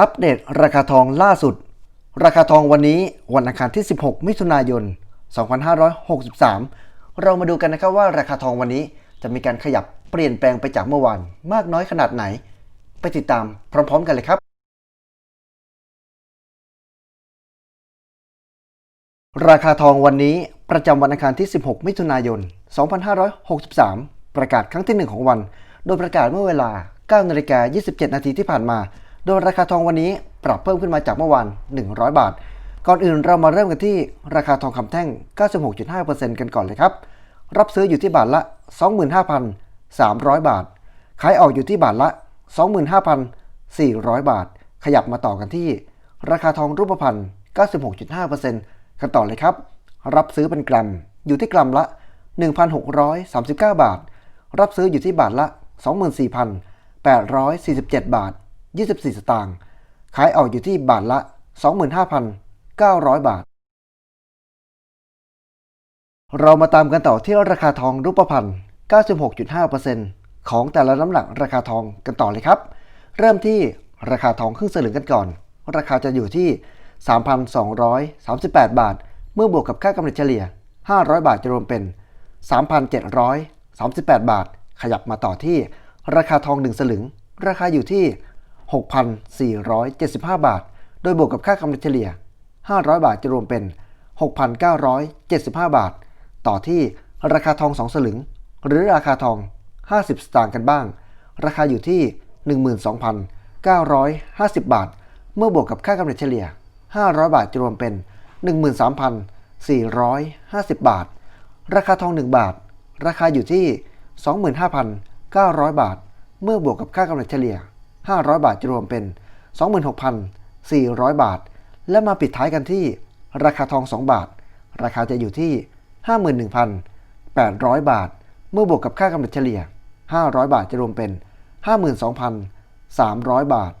อัปเดตราคาทองล่าสุด ราคาทองวันนี้วันอังคารที่ 16 มิถุนายน 2563 เรามาดูกันนะครับว่าราคาทองวันนี้จะมีการขยับเปลี่ยนแปลงไปจากเมื่อวาน มากน้อยขนาดไหน ไปติดตามพร้อม ๆ กันเลยครับ ราคาทองวันนี้ประจำวันอังคารที่ 16 มิถุนายน 2563 ประกาศครั้งที่ 1 ของวัน โดยประกาศเมื่อเวลา9นาฬิกา27 นาทีที่ผ่านมา โดยราคาทองวันนี้ปรับเพิ่มขึ้นมาจากเมื่อวาน 100 บาท ก่อนอื่นเรามาเริ่มกันที่ราคาทองคำแท่ง 96.5%กันก่อนเลยครับ รับซื้ออยู่ที่บาทละ 25,300 บาท ขายออกอยู่ที่บาทละ 25,400 บาท ขยับมาต่อกันที่ ราคาทองรูปพรรณ 96.5%กันต่อเลยครับ รับซื้อเป็นกรัม อยู่ที่กรัมละ 1,639 บาท รับซื้ออยู่ที่บาทละ 24,847 บาท 24 สตางค์ ขายออกอยู่ที่บาทละ 25,900 บาท เรามาตามกันต่อที่ราคาทองรูปพรรณ 96.5%ของแต่ละน้ำหนักราคาทองกันต่อเลยครับ เริ่มที่ราคาทองครึ่งสลึงกันก่อน ราคาจะอยู่ที่ 3,238 บาท เมื่อบวกกับค่ากำเนิดเฉลี่ย 500 บาทจะรวมเป็น 3,738 บาท ขยับมาต่อที่ราคาทอง 1 สลึง ราคาอยู่ที่ 6,475 บาท โดยบวกกับค่ากำเนิดเฉลี่ย 500 บาทจะรวมเป็น 6,975 บาท ต่อที่ราคาทอง 2 สลึง หรือราคาทอง 50 สตางค์กันบ้าง ราคาอยู่ที่ 12,950 บาท เมื่อบวกกับค่ากำเนิดเฉลี่ย 500 บาทจะรวมเป็น 13,450 บาท ราคาทอง 1 บาท ราคาอยู่ที่ 25,900 บาท เมื่อบวกกับค่ากำเนิดเฉลี่ย 500 บาทจะรวมเป็น 26,400 บาท และมาปิดท้ายกันที่ราคาทอง 2 บาท ราคาจะอยู่ที่ 51,800 บาท เมื่อบวกกับค่ากำเนิดเฉลี่ย 500 บาทจะรวมเป็น 52,300 บาท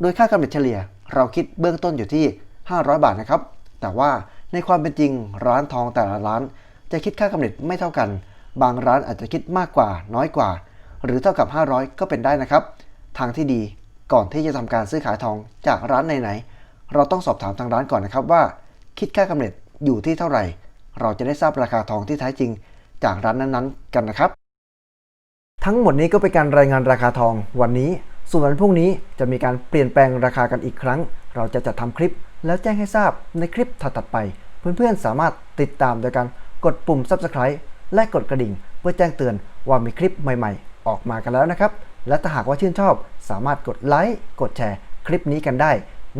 โดยค่ากำเนิดเฉลี่ยเราคิดเบื้องต้นอยู่ที่ 500 บาทนะครับ แต่ว่าในความเป็นจริงร้านทองแต่ละร้าน จะคิดค่ากำเนิดไม่เท่ากัน บางร้านอาจจะคิดมากกว่าน้อยกว่า หรือเท่ากับ 500 ก็เป็นได้นะครับ ทางที่ดีก่อนที่จะทำการซื้อขายทองจากร้านไหนๆเราต้องสอบถามทางร้านก่อนนะครับว่า คิดค่ากำเนิดอยู่ที่เท่าไหร่ เราจะได้ทราบราคาทองที่แท้จริง จากร้านนั้นๆ กันนะครับ ทั้งหมดนี้ก็เป็นการรายงานราคาทองวันนี้ส่วนวันพรุ่งนี้จะมีการเปลี่ยนแปลงราคากันอีกครั้ง เราจะจัดทำคลิป แล้วแจ้งให้ทราบในคลิปถัดๆไป เพื่อนๆสามารถติดตามโดยการกดปุ่ม subscribe และกดกระดิ่ง เพื่อแจ้งเตือนว่ามีคลิปใหม่ๆ ออกมากันแล้วนะครับ และถ้าหากว่าชื่นชอบ สามารถกดไลค์กดแชร์ คลิปนี้กันได้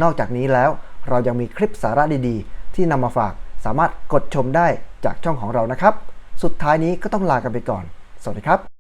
นอกจากนี้แล้วเรายังมีคลิปสาระดีๆ ที่นำมาฝากสามารถกดชมได้จากช่องของเรานะครับ สุดท้ายนี้ก็ต้องลากันไปก่อน สวัสดีครับ